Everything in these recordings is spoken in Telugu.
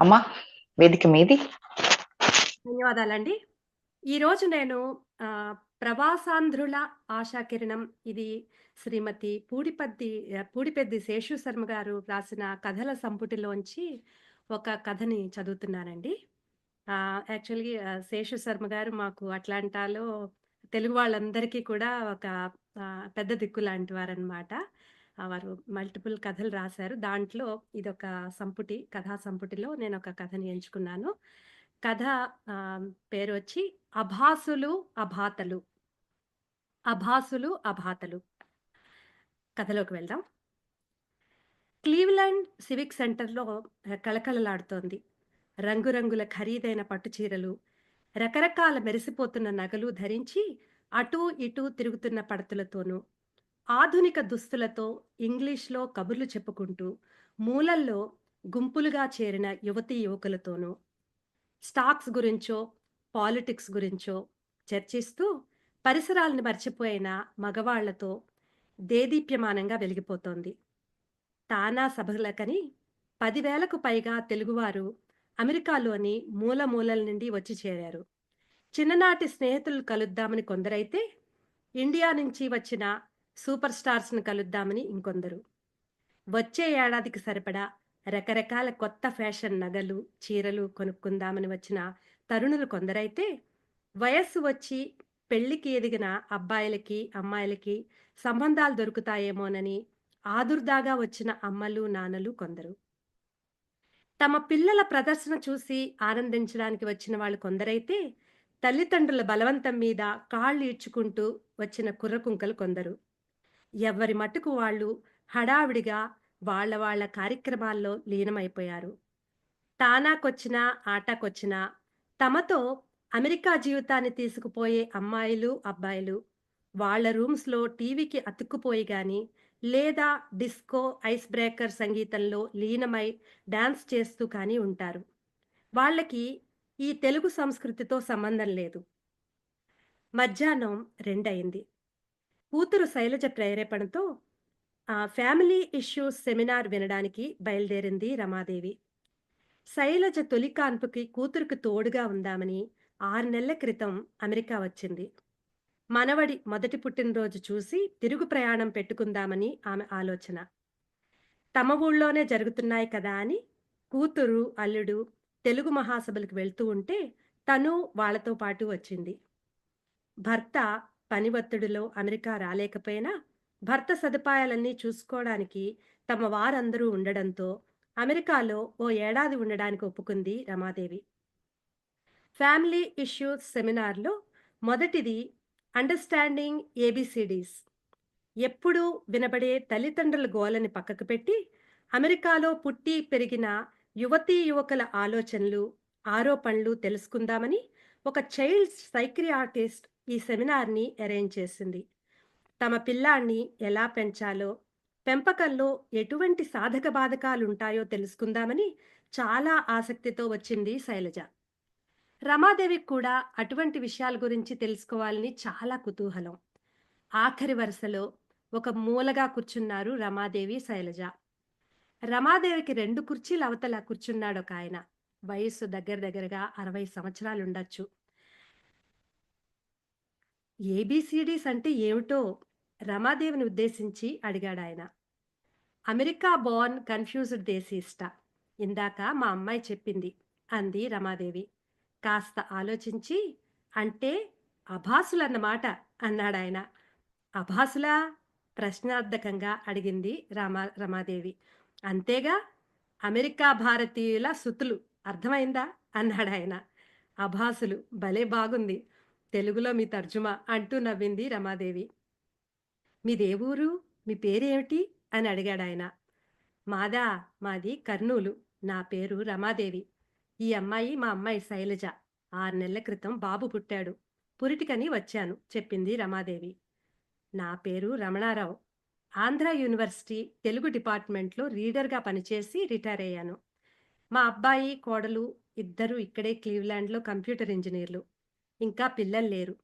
అమ్మా వేదిక మీది ధన్యవాదాలండి. ఈరోజు నేను ఆహ్, 'ప్రవాసాంధ్రుల ఆశాకిరణం' ఇది శ్రీమతి పూడిపద్ది పూడిపెద్ది శేషు శర్మ గారు రాసిన కథల సంపుటిలోంచి ఒక కథని చదువుతున్నానండి. ఆహ్, యాక్చువల్లీ శేషు శర్మ గారు మాకు అట్లాంటాలో తెలుగు వాళ్ళందరికీ కూడా ఒక పెద్ద దిక్కు లాంటి వారనమాట. వారు మల్టిపుల్ కథలు రాశారు. దాంట్లో ఇదొక సంపుటి. కథా సంపుటిలో నేను ఒక కథని ఎంచుకున్నాను. కథ పేరు వచ్చి 'అభాసులు అభాతలు'. 'అభాసులు అభాతలు' కథలోకి వెళ్దాం. క్లీవ్‌లాండ్ సివిక్ సెంటర్‌లో కళకళలాడుతోంది. రంగురంగుల ఖరీదైన పట్టు చీరలు, రకరకాల మెరిసిపోతున్న నగలు ధరించి అటూ ఇటూ తిరుగుతున్న పడతులతోనూ, ఆధునిక దుస్తులతో ఇంగ్లీష్‌లో కబుర్లు చెప్పుకుంటూ మూలల్లో గుంపులుగా చేరిన యువతీ యువకులతోనూ, స్టాక్స్ గురించో, పాలిటిక్స్ గురించో చర్చిస్తూ పరిసరాల్ని మర్చిపోయిన మగవాళ్ళతో దేదీప్యమానంగా వెలిగిపోతోంది. తానా సభలకని పదివేలకు పైగా తెలుగువారు అమెరికాలోని మూల మూలల నుండి వచ్చి చేరారు. చిన్ననాటి స్నేహితులు కలుద్దామని కొందరైతే, ఇండియా నుంచి వచ్చిన సూపర్ స్టార్స్ను కలుద్దామని ఇంకొందరు. వచ్చే ఏడాదికి సరిపడా రకరకాల కొత్త ఫ్యాషన్ నగలు, చీరలు కొనుక్కుందామని వచ్చిన తరుణులు కొందరైతే, వయస్సు వచ్చి పెళ్ళికి ఎదిగిన అబ్బాయిలకి, అమ్మాయిలకి సంబంధాలు దొరుకుతాయేమోనని ఆదుర్దాగా వచ్చిన అమ్మలు, నాన్నలు కొందరు. తమ పిల్లల ప్రదర్శన చూసి ఆనందించడానికి వచ్చిన వాళ్ళు కొందరైతే, తల్లిదండ్రుల బలవంతం మీద కాళ్ళు ఈడ్చుకుంటూ వచ్చిన కుర్రకుంకలు కొందరు. ఎవ్వరి మట్టుకు వాళ్ళు హడావిడిగా వాళ్ళ వాళ్ళ కార్యక్రమాల్లో లీనమైపోయారు. తానాకొచ్చినా, ఆటకొచ్చినా తమతో అమెరికా జీవితాన్ని తీసుకుపోయే అమ్మాయిలు, అబ్బాయిలు వాళ్ళ రూమ్స్‌లో టీవీకి అతుక్కుపోయి గాని, లేదా డిస్కో, ఐస్ బ్రేకర్ సంగీతంలో లీనమై డాన్స్ చేస్తూ కానీ ఉంటారు. వాళ్ళకి ఈ తెలుగు సంస్కృతితో సంబంధం లేదు. మధ్యాహ్నం రెండయింది. కూతురు శైలజ ప్రేరేపణతో ఆ ఫ్యామిలీ ఇష్యూస్ సెమినార్ వినడానికి బయలుదేరింది రమాదేవి. శైలజ తొలి కాన్పుకి కూతురుకు తోడుగా ఉందామని ఆరు నెలల క్రితం అమెరికా వచ్చింది. మనవడి మొదటి పుట్టినరోజు చూసి తిరుగు ప్రయాణం పెట్టుకుందామని ఆమె ఆలోచన. తమ ఊళ్ళోనే జరుగుతున్నాయి కదా అని కూతురు, అల్లుడు తెలుగు మహాసభలకు వెళ్తూ ఉంటే తను వాళ్ళతో పాటు వచ్చింది. భర్త పని ఒత్తిడిలో అమెరికా రాలేకపోయినా, భర్త సదుపాయాలన్నీ చూసుకోవడానికి తమ వారందరూ ఉండడంతో అమెరికాలో ఓ ఏడాది ఉండడానికి ఒప్పుకుంది రమాదేవి. ఫ్యామిలీ ఇష్యూస్ సెమినార్‌లో మొదటిది అండర్‌స్టాండింగ్ ఏబీసీడీస్. ఎప్పుడూ వినబడే తల్లిదండ్రుల గోలని పక్కకు పెట్టి, అమెరికాలో పుట్టి పెరిగిన యువతీ యువకుల ఆలోచనలు, ఆరోపణలు తెలుసుకుందామని ఒక చైల్డ్ సైక్రియాటిస్ట్ ఈ సెమినార్‌ని అరేంజ్ చేసింది. తమ పిల్లాన్ని ఎలా పెంచాలో, పెంపకంలో ఎటువంటి సాధక బాధకాలుంటాయో తెలుసుకుందామని చాలా ఆసక్తితో వచ్చింది శైలజ. రమాదేవికి కూడా అటువంటి విషయాల గురించి తెలుసుకోవాలని చాలా కుతూహలం. ఆఖరి వరుసలో ఒక మూలగా కూర్చున్నారు రమాదేవి, శైలజ. రమాదేవికి రెండు కుర్చీలు అవతల ఆయన వయస్సు దగ్గర దగ్గరగా అరవై సంవత్సరాలు ఉండొచ్చు ఏబీసీడీస్ అంటే ఏమిటో రమాదేవిని ఉద్దేశించి అడిగాడాయన. అమెరికా బోర్న్ కన్‌ఫ్యూజ్డ్ దేశీస్ట. ఇందాక మా అమ్మాయి చెప్పింది అంది రమాదేవి. కాస్త ఆలోచించి అంటే అభాసులన్నమాట అన్నాడాయన. అభాసులా? ప్రశ్నార్థకంగా అడిగింది రమా రమాదేవి. అంతేగా అమెరికా భారతీయుల సుతులు అర్థమైందా? అన్నాడాయన. అభాసులు భలే బాగుంది. తెలుగులో మీ తర్జుమా అంటూ నవ్వింది రమాదేవి. మీదే ఊరు? మీ పేరేమిటి? అని అడిగాడాయన. మాదా? మాది కర్నూలు. నా పేరు రమాదేవి. ఈ అమ్మాయి మా అమ్మాయి శైలజ. ఆరు నెలల క్రితం బాబు పుట్టాడు. పురిటికని వచ్చాను చెప్పింది రమాదేవి. నా పేరు రమణారావు. ఆంధ్ర యూనివర్సిటీ తెలుగు డిపార్ట్‌మెంట్‌లో రీడర్‌గా పనిచేసి రిటైర్ అయ్యాను మా అబ్బాయి, కోడలు ఇద్దరూ ఇక్కడే క్లీవ్‌లాండ్‌లో కంప్యూటర్ ఇంజనీర్లు ఇంకా పిల్లలు లేరు.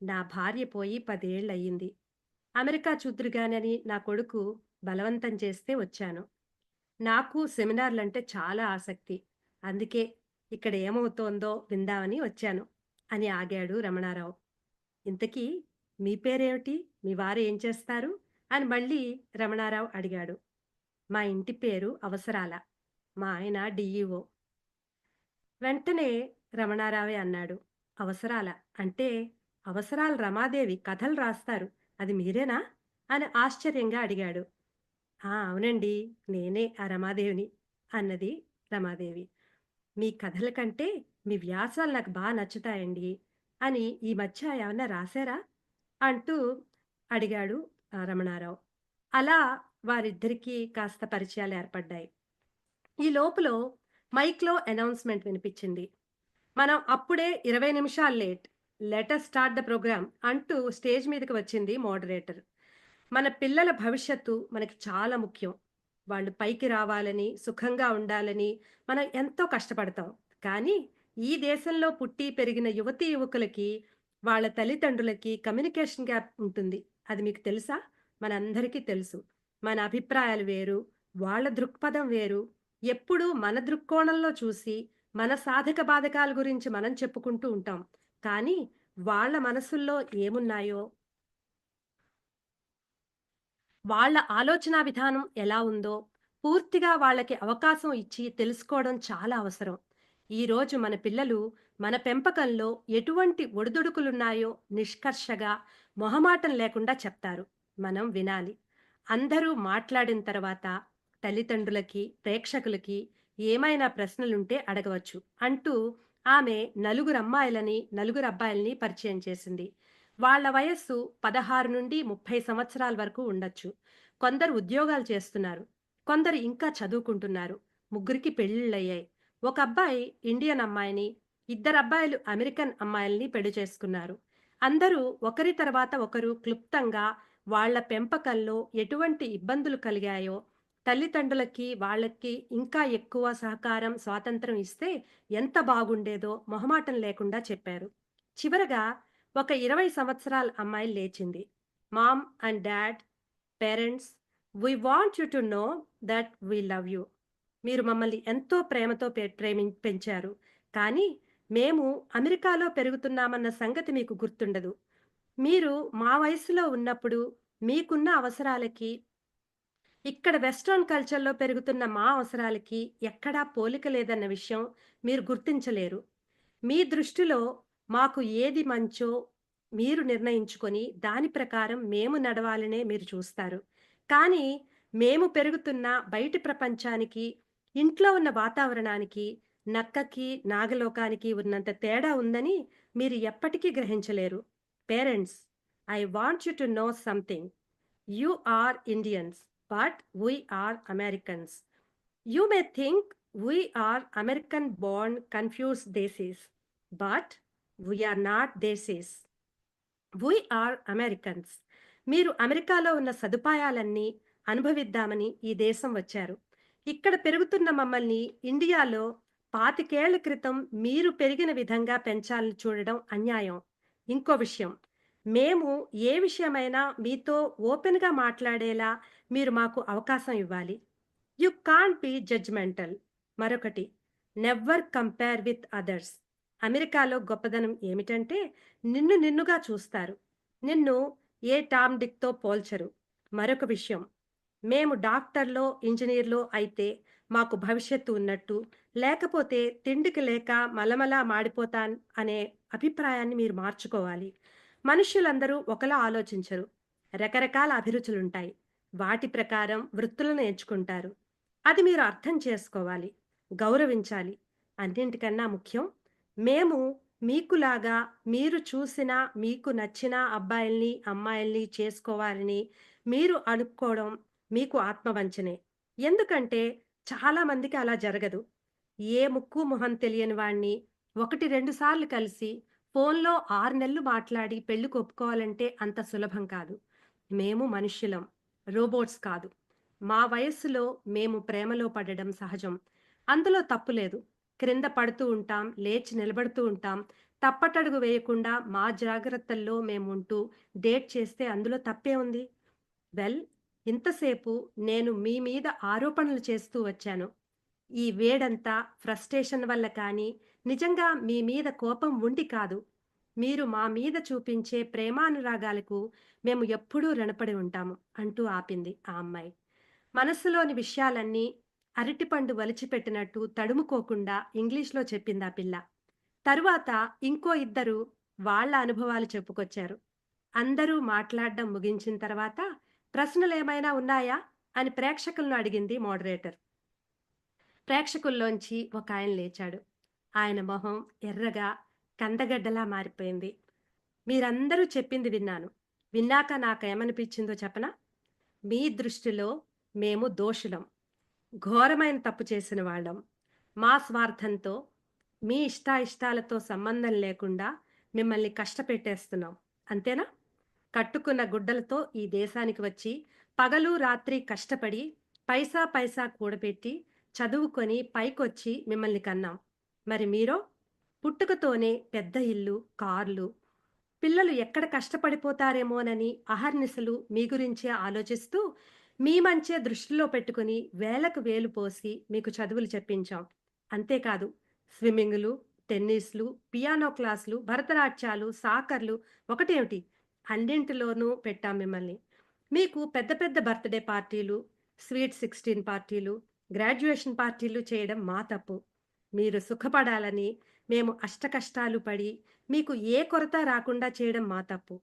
నా భార్య పోయి పదేళ్ళు అయ్యింది అమెరికా చూద్దురుగానని నా కొడుకు బలవంతం చేస్తే వచ్చాను. నాకు సెమినార్‌లంటే చాలా ఆసక్తి. అందుకే ఇక్కడ ఏమవుతోందో విందామని వచ్చాను అని ఆగాడు రమణారావు. ఇంతకీ మీ పేరేమిటి? మీ వారు ఏం చేస్తారు? అని మళ్ళీ రమణారావు అడిగాడు. మా ఇంటి పేరు అవసరాల. మా ఆయన డిఈఓ వెంటనే రమణారావే అన్నాడు. అవసరాల అంటే అవసరాలు రమాదేవి కథలు రాస్తారు. అది మీరేనా? అని ఆశ్చర్యంగా అడిగాడు. ఆ! అవునండి. నేనే ఆ రమాదేవిని అన్నది రమాదేవి. మీ కథల కంటే మీ వ్యాసాలు నాకు బాగా నచ్చుతాయండి అని ఈ మధ్య ఏమన్నా రాశారా? అంటూ అడిగాడు రమణారావు. అలా వారిద్దరికీ కాస్త పరిచయాలు ఏర్పడ్డాయి. ఈ లోపల మైక్‌లో అనౌన్స్‌మెంట్ వినిపించింది. మనం అప్పుడే 20 నిమిషాలు late. Let's start the programme అంటూ స్టేజ్ మీదకి వచ్చింది మోడరేటర్. మన పిల్లల భవిష్యత్తు మనకి చాలా ముఖ్యం. వాళ్ళు పైకి రావాలని, సుఖంగా ఉండాలని మనం ఎంతో కష్టపడతాం. కానీ ఈ దేశంలో పుట్టి పెరిగిన యువతీ యువకులకి, వాళ్ళ తల్లిదండ్రులకి కమ్యూనికేషన్ గ్యాప్ ఉంటుంది. అది మీకు తెలుసా? మనందరికీ తెలుసు. మన అభిప్రాయాలు వేరు, వాళ్ళ దృక్పథం వేరు. ఎప్పుడూ మన దృక్కోణంలో చూసి, మన సాధక బాధకాల గురించి మనం చెప్పుకుంటూ ఉంటాం. కానీ వాళ్ళ మనసుల్లో ఏమున్నాయో వాళ్ళ ఆలోచనా విధానం ఎలా ఉందో పూర్తిగా వాళ్ళకి అవకాశం ఇచ్చి తెలుసుకోవడం చాలా అవసరం. ఈరోజు మన పిల్లలు మన పెంపకంలో ఎటువంటి ఒడిదుడుకులున్నాయో నిష్కర్షగా, మొహమాటం లేకుండా చెప్తారు. మనం వినాలి. అందరూ మాట్లాడిన తర్వాత తల్లిదండ్రులకి, ప్రేక్షకులకి ఏమైనా ప్రశ్నలుంటే అడగవచ్చు అంటూ ఆమె నలుగురు అమ్మాయిలని నలుగురు అబ్బాయిల్ని పరిచయం చేసింది. వాళ్ళ వయస్సు 16-30 సంవత్సరాల వరకు ఉండొచ్చు. కొందరు ఉద్యోగాలు చేస్తున్నారు. కొందరు ఇంకా చదువుకుంటున్నారు. ముగ్గురికి పెళ్ళిళ్ళయ్యాయి. ఒక అబ్బాయి ఇండియన్ అమ్మాయిని, ఇద్దరబ్బాయిలు అమెరికన్ అమ్మాయిల్ని పెళ్ళి చేసుకున్నారు. అందరూ ఒకరి తర్వాత ఒకరు క్లుప్తంగా వాళ్ళ పెంపకంలో ఎటువంటి ఇబ్బందులు కలిగాయో, తల్లిదండ్రులకి, వాళ్ళకి ఇంకా ఎక్కువ సహకారం, స్వాతంత్రం ఇస్తే ఎంత బాగుండేదో మొహమాటం లేకుండా చెప్పారు. చివరగా ఒక 20 సంవత్సరాల అమ్మాయి లేచింది. Mom and dad, parents we want you to know that we love you. మీరు మమ్మల్ని ఎంతో ప్రేమతో ప్రేమి పెంచారు. కానీ మేము అమెరికాలో పెరుగుతున్నామన్న సంగతి మీకు గుర్తుండదు. మీరు మా వయసులో ఉన్నప్పుడు మీకున్న అవసరాలకి, ఇక్కడ వెస్ట్రన్ కల్చర్‌లో పెరుగుతున్న మా అవసరాలకి ఎక్కడా పోలిక లేదన్న విషయం మీరు గుర్తించలేరు. మీ దృష్టిలో మాకు ఏది మంచో మీరు నిర్ణయించుకొని దాని ప్రకారం మేము నడవాలనే మీరు చూస్తారు. కానీ మేము పెరుగుతున్న బయటి ప్రపంచానికి, ఇంట్లో ఉన్న వాతావరణానికి, నక్కకి, నాగలోకానికి ఉన్నంత తేడా ఉందని మీరు ఎప్పటికీ గ్రహించలేరు. Parents I want you to know something. You are Indians but we are Americans. You may think we are American born confused desis. But we are not desis. We are Americans. మీరు అమెరికాలో ఉన్న సదుపాయాలన్నీ అనుభవిద్దామని ఈ దేశం వచ్చారు. ఇక్కడ పెరుగుతున్న మమ్మల్ని ఇండియాలో పాతికేళ్ళ క్రితం మీరు పెరిగిన విధంగా పెంచాలని చూడడం అన్యాయం. ఇంకో విషయం, మేము ఏ విషయమైనా మీతో ఓపెన్‌గా మాట్లాడేలా మీరు మాకు అవకాశం ఇవ్వాలి. You can't be judgemental. మరొకటి నెవర్ కంపేర్ విత్ అదర్స్. అమెరికాలో గొప్పదనం ఏమిటంటే నిన్ను నిన్నుగా చూస్తారు. నిన్ను ఏ టామ్ డిక్‌తో పోల్చరు. మరొక విషయం, మేము డాక్టర్‌లో, ఇంజనీర్లో అయితే మాకు భవిష్యత్తు ఉన్నట్టు, లేకపోతే తిండికి లేక మలమలా మాడిపోతాన్ అనే అభిప్రాయాన్ని మీరు మార్చుకోవాలి. మనుష్యులందరూ ఒకలా ఆలోచించరు. రకరకాల అభిరుచులుంటాయి. వాటి ప్రకారం వృత్తులను నేర్చుకుంటారు అది మీరు అర్థం చేసుకోవాలి. గౌరవించాలి. అన్నింటికన్నా ముఖ్యం మేము మీకులాగా మీరు చూసిన, మీకు నచ్చిన అబ్బాయిల్ని, అమ్మాయిల్ని చేసుకోవాలని మీరు అనుకోవడం మీకు ఆత్మవంచనే. ఎందుకంటే చాలామందికి అలా జరగదు. ఏ ముక్కు, మొహం తెలియని వాణ్ణి ఒకటి రెండు సార్లు కలిసి ఫోన్‌లో ఆరు నెలలు మాట్లాడి పెళ్ళి కొప్పుకోవాలంటే అంత సులభం కాదు. మేము మనుష్యులం. రోబోట్స్ కాదు. మా వయస్సులో మేము ప్రేమలో పడడం సహజం. అందులో తప్పు లేదు. క్రింద పడుతూ ఉంటాం, లేచి నిలబడుతూ ఉంటాం. తప్పటడుగు వేయకుండా మా జాగ్రత్తల్లో మేముంటూ డేట్ చేస్తే అందులో తప్పే ఉంది? వెల్ ఇంతసేపు నేను మీ మీద ఆరోపణలు చేస్తూ వచ్చాను. ఈ వేడంతా ఫ్రస్ట్రేషన్ వల్ల కానీ, నిజంగా మీ మీద కోపం ఉండి కాదు. మీరు మా మీద చూపించే ప్రేమానురాగాలకు మేము ఎప్పుడూ రుణపడి ఉంటాము" అంటూ ఆపింది ఆ అమ్మాయి. మనస్సులోని విషయాలన్నీ అరటిపండు వలిచిపెట్టినట్టు తడుముకోకుండా ఇంగ్లీష్‌లో చెప్పిందా పిల్ల. తరువాత ఇంకో ఇద్దరు వాళ్ళ అనుభవాలు చెప్పుకొచ్చారు. అందరూ మాట్లాడడం ముగించిన తర్వాత "ప్రశ్నలేమైనా ఉన్నాయా?" అని ప్రేక్షకులను అడిగింది మోడరేటర్. ప్రేక్షకుల్లోంచి ఒక ఆయన లేచాడు. ఆయన మొహం ఎర్రగా కందగడ్డలా మారిపోయింది. "మీరందరూ చెప్పింది విన్నాను. విన్నాక నాకేమనిపించిందో చెప్పనా? మీ దృష్టిలో మేము దోషులం. ఘోరమైన తప్పు చేసిన వాళ్ళం. మా స్వార్థంతో, మీ ఇష్టాయిష్టాలతో సంబంధం లేకుండా మిమ్మల్ని కష్టపెట్టేస్తున్నాం. అంతేనా? కట్టుకున్న గుడ్డలతో ఈ దేశానికి వచ్చి పగలు, రాత్రి కష్టపడి పైసా పైసా కూడబెట్టి, చదువుకొని పైకొచ్చి మిమ్మల్ని కన్నాం. మరి మీరో పుట్టుకతోనే పెద్ద ఇల్లు, కార్లు. పిల్లలు ఎక్కడ కష్టపడిపోతారేమోనని అహర్నిశలు మీ గురించే ఆలోచిస్తూ, మీ మంచే దృష్టిలో పెట్టుకుని వేలకు వేలు పోసి మీకు చదువులు చెప్పించాం. అంతేకాదు స్విమ్మింగ్లు టెన్నిస్‌లు, పియానో క్లాసులు, భరతనాట్యాలు, సాకర్లు ఒకటేమిటి అన్నింటిలోనూ పెట్టాం మిమ్మల్ని. మీకు పెద్ద పెద్ద బర్త్‌డే పార్టీలు, స్వీట్ 16 పార్టీలు, గ్రాడ్యుయేషన్ పార్టీలు చేయడం మా తప్పు. మీరు సుఖపడాలని మేము అష్టకష్టాలు పడి, మీకు ఏ కొరత రాకుండా చేయడం మా తప్పు.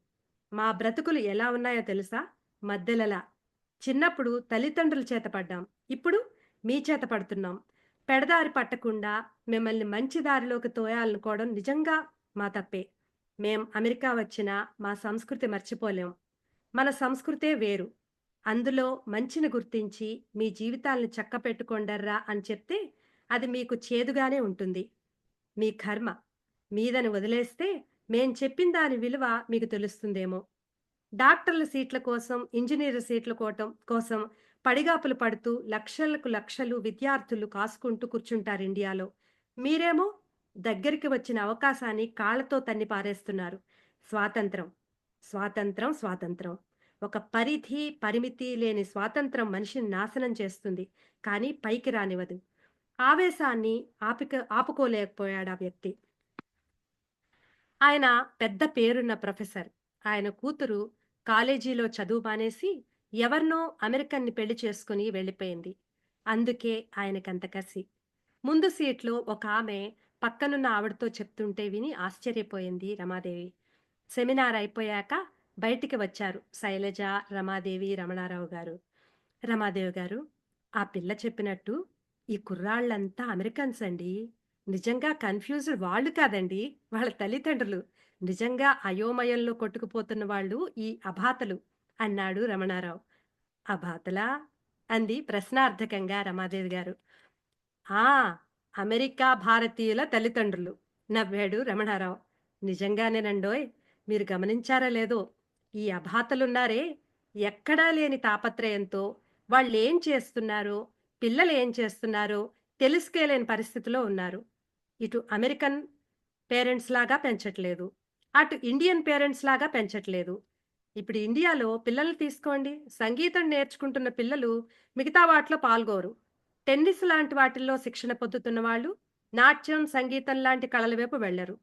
మా బ్రతుకులు ఎలా ఉన్నాయో తెలుసా? మద్దెలలా. చిన్నప్పుడు తల్లిదండ్రుల చేత పడ్డాం. ఇప్పుడు మీ చేత పడుతున్నాం. పెడదారి పట్టకుండా మిమ్మల్ని మంచి దారిలోకి తోయాలనుకోవడం నిజంగా మా తప్పే. మేం అమెరికా వచ్చినా మా సంస్కృతి మర్చిపోలేం. మన సంస్కృతే వేరు. అందులో మంచిని గుర్తించి మీ జీవితాల్ని చక్కపెట్టుకోండర్రా అని చెప్తే అది మీకు చేదుగానే ఉంటుంది. మీ కర్మ. మీదని వదిలేస్తే మేం చెప్పిన దాని విలువ మీకు తెలుస్తుందేమో. డాక్టర్ల సీట్ల కోసం, ఇంజనీర్ల సీట్ల కోటం కోసం పడిగాపులు పడుతూ లక్షలకు లక్షలు విద్యార్థులు కాసుకుంటూ కూర్చుంటారు ఇండియాలో. మీరేమో దగ్గరికి వచ్చిన అవకాశాన్ని కాళ్ళతో తన్ని పారేస్తున్నారు. స్వాతంత్ర్యం, స్వాతంత్రం స్వాతంత్రం ఒక పరిధి, పరిమితి లేని స్వాతంత్ర్యం మనిషిని నాశనం చేస్తుంది. కానీ పైకి రానివ్వదు. ఆవేశాన్ని ఆపిక ఆపుకోలేకపోయాడు ఆ వ్యక్తి. ఆయన పెద్ద పేరున్న ప్రొఫెసర్. ఆయన కూతురు కాలేజీలో చదువు మానేసి ఎవరినో అమెరికన్‌ని పెళ్ళి చేసుకొని వెళ్ళిపోయింది. అందుకే ఆయనకంత కసి. ముందు సీట్‌లో ఒక ఆమె పక్కనున్న ఆవిడతో చెప్తుంటే విని ఆశ్చర్యపోయింది రమాదేవి. సెమినార్ అయిపోయాక బయటికి వచ్చారు శైలజ, రమాదేవి, రమణారావు గారు. రమాదేవి గారు, ఆ పిల్ల చెప్పినట్టు ఈ కుర్రాళ్ళంతా అమెరికన్స్ అండి. నిజంగా కన్‌ఫ్యూజ్డ్ వాళ్ళు కాదండి. వాళ్ళ తల్లిదండ్రులు. నిజంగా అయోమయంలో కొట్టుకుపోతున్న వాళ్ళు ఈ అభాతలు అన్నాడు రమణారావు. అభాతలా అంది ప్రశ్నార్థకంగా రమాదేవి గారు. ఆ! అమెరికా భారతీయుల తల్లిదండ్రులు నవ్వాడు రమణారావు. నిజంగానేనండోయ్! మీరు గమనించారా లేదో ఈ అభాతలున్నారే ఎక్కడా లేని తాపత్రయంతో వాళ్ళేం చేస్తున్నారో, పిల్లలు ఏం చేస్తున్నారో తెలుసుకోలేని పరిస్థితిలో ఉన్నారు. ఇటు అమెరికన్ పేరెంట్స్ లాగా పెంచట్లేదు. అటు ఇండియన్ పేరెంట్స్ లాగా పెంచట్లేదు. ఇప్పుడు ఇండియాలో పిల్లల్ని తీసుకోండి. సంగీతం నేర్చుకుంటున్న పిల్లలు మిగతా వాటిలో పాల్గొరు. టెన్నిస్ లాంటి వాటిల్లో శిక్షణ పొందుతున్న వాళ్ళు నాట్యం, సంగీతం లాంటి కళల వైపు వెళ్ళరు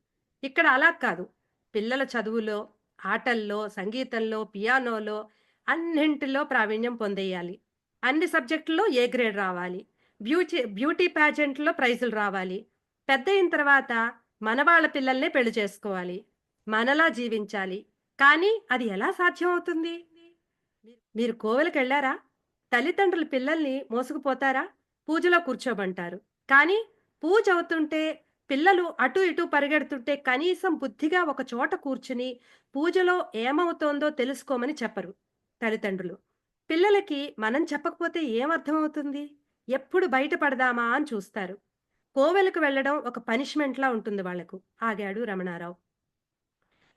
ఇక్కడ అలా కాదు. పిల్లల చదువులో, ఆటల్లో, సంగీతంలో, పియానోలో అన్నింటిలో ప్రావీణ్యం పొందేయాలి. అన్ని సబ్జెక్టుల్లో ఏ గ్రేడ్ రావాలి. బ్యూటీ బ్యూటీ ప్యాజెంట్లో ప్రైజులు రావాలి. పెద్దయిన తర్వాత మన వాళ్ళ పిల్లల్నే పెళ్ళి చేసుకోవాలి. మనలా జీవించాలి. కానీ అది ఎలా సాధ్యమవుతుంది? మీరు కోవెలకెళ్ళారా? తల్లిదండ్రులు పిల్లల్ని మోసుకుపోతారా? పూజలో కూర్చోమంటారు. కానీ పూజ అవుతుంటే పిల్లలు అటు ఇటు పరిగెడుతుంటే కనీసం బుద్ధిగా ఒక చోట కూర్చుని పూజలో ఏమవుతోందో తెలుసుకోమని చెప్పరు తల్లిదండ్రులు. పిల్లలకి మనం చెప్పకపోతే ఏం అర్థమవుతుంది? ఎప్పుడు బయటపడదామా అని చూస్తారు. కోవెలకు వెళ్ళడం ఒక పనిష్మెంట్‌లా ఉంటుంది వాళ్ళకు ఆగాడు రమణారావు.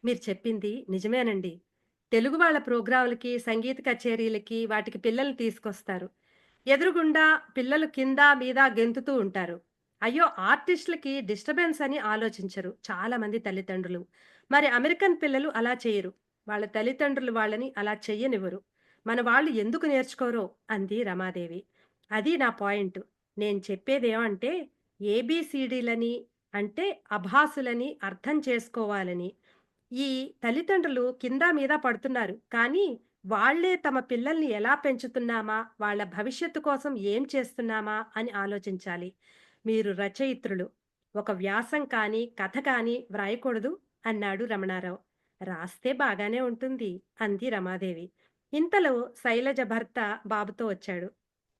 మీరు చెప్పింది నిజమేనండి. తెలుగు వాళ్ళ ప్రోగ్రాములకి, సంగీత కచేరీలకి వాటికి పిల్లల్ని తీసుకొస్తారు. ఎదురుగుండా పిల్లలు కింద, మీద గెంతుతూ ఉంటారు. అయ్యో! ఆర్టిస్టులకి డిస్టర్బెన్స్ అని ఆలోచించరు చాలా మంది తల్లిదండ్రులు. మరి అమెరికన్ పిల్లలు అలా చేయరు. వాళ్ళ తల్లిదండ్రులు వాళ్ళని అలా చెయ్యనివ్వరు. మన వాళ్ళు ఎందుకు నేర్చుకోరో అంది రమాదేవి. అది నా పాయింట్. నేను చెప్పేదేమంటే ఏబీసీడీలని అంటే అభాసులని అర్థం చేసుకోవాలని. ఈ తల్లిదండ్రులు కింద మీద పడుతున్నారు. కానీ వాళ్ళే తమ పిల్లల్ని ఎలా పెంచుతున్నామా? వాళ్ళ భవిష్యత్తు కోసం ఏం చేస్తున్నామా? అని ఆలోచించాలి. మీరు రచయిత్రులు. ఒక వ్యాసం కానీ, కథ కానీ వ్రాయకూడదు అన్నాడు రమణారావు. రాస్తే బాగానే ఉంటుంది అంది రమాదేవి. ఇంతలో శైలజ భర్త బాబుతో వచ్చాడు.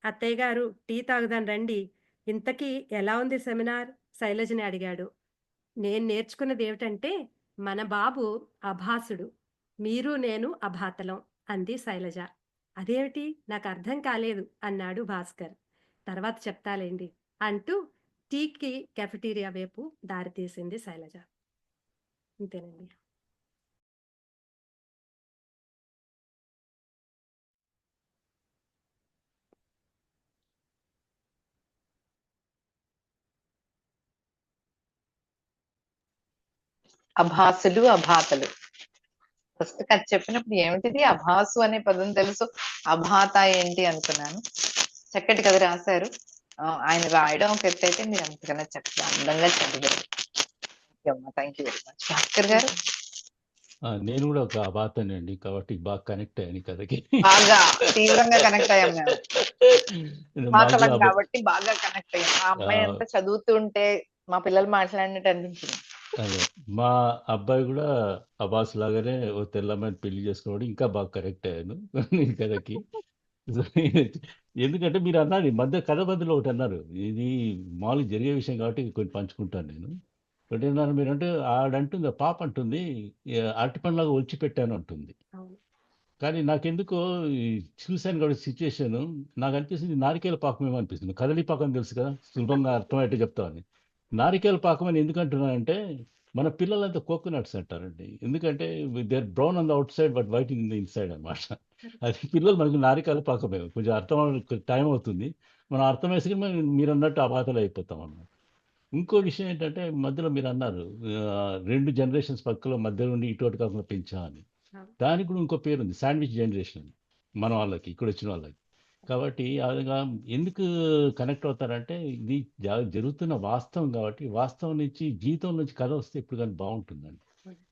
అత్తయ్య గారు టీ తాగుదాం రండి. ఇంతకీ ఎలా ఉంది సెమినార్? శైలజని అడిగాడు. నేను నేర్చుకున్నదేమిటంటే మన బాబు అభాసుడు. మీరు నేను అభాతలం అంది శైలజ. అదేమిటి అర్థం కాలేదు అన్నాడు భాస్కర్. తర్వాత చెప్తాలేండి అంటూ టీకి కెఫెటీరియా వైపు దారితీసింది శైలజ. అంతేనండి. అభాసులు, అభాతలు. ఫస్ట్ కథ చెప్పినప్పుడు ఏమిటిది అభాసు అనే పదం తెలుసు. అభాత ఏంటి అనుకున్నాను. చక్కటి కథ రాశారు. ఆయన రాయడం ఒక ఎత్తయితే మీరు అంతకన్నా చక్కగా అందంగా చదివారు. Thank you very much. Bhaskar garu? నేను గూడా ఒక అబాతనండి. కాబట్టి బాగా కనెక్ట్ అయ్యాను కథకి. బాగా తీవ్రంగా కనెక్ట్ అయ్యాం మేము. కాబట్టి బాగా కనెక్ట్ అయ్యాం. ఆ అమ్మాయి! అంతా చదువుతూ ఉంటే మా పిల్లలు మాట్లాడినట్టు అనిపించింది. అదే. మా అబ్బాయి గూడా అబాస్ లాగానే ఓ తెల్లమ్మాయిని పెళ్ళి చేసుకున్నాడు. ఇంకా బాగా కనెక్ట్ అయ్యాను ఈ కథకి. ఎందుకంటే మీరన్నారు ఈ మధ్య కథ మధ్యలో ఒకటన్నారు. ఇది మామూలుగా జరిగే విషయం కాబట్టి కొన్ని పంచుకుంటాను నేను. ఒకటేంటన్నారు మీరంటే ఆడంటుంది పాప అంటుంది ఆహ్, అరటిపండులాగా ఒలిచిపెట్టాను అంటుంది. కానీ నాకెందుకో ఈ చూసాను కాబట్టి సిట్యుయేషను నాకనిపిస్తుంది నారికేల పాకమేమో అనిపిస్తుంది. కదలి పాకం తెలుసు కదా! సులభంగా అర్థమయ్యేట్టు చెప్తామని. నారికేల పాకం అని ఎందుకు అంటున్నానంటే మన పిల్లలంతా కోకోనట్స్ అంటారండి. ఎందుకంటే they are brown on the outside but white in the inside అన్నమాట. అది పిల్లలు మనకు నారికేల పాకమే. కొంచెం అర్థం టైం అవుతుంది. మనం అర్థం వేసుకొని మనం మీరన్నట్టు అబాతలు అయిపోతాం అన్నమాట. ఇంకో విషయం ఏంటంటే మధ్యలో మీరన్నారు ఆహ్, 2 జనరేషన్స్ పక్కలో మధ్యలో ఉండి ఇటు అటు కాకుండా పెంచామని. అవును. దానికి కూడా ఇంకో పేరుంది. Sandwich generation. మన వాళ్ళకి ఇక్కడొచ్చిన వాళ్ళకి. కాబట్టి ఆ ఎందుకు కనెక్ట్ అవుతారంటే ఇది జరుగుతున్న వాస్తవం కాబట్టి వాస్తవం నుంచి జీవితం నుంచి కథ వస్తే ఎప్పుడు కానీ బాగుంటుందండి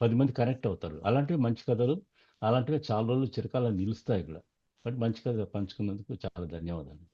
పది మంది కనెక్ట్ అవుతారు. అలాంటివి మంచి కథలు. అలాంటివి చాలా రోజులు చిరకాల నిలుస్తాయి కూడా. బట్ మంచి కథ పంచుకున్నందుకు చాలా ధన్యవాదాలు.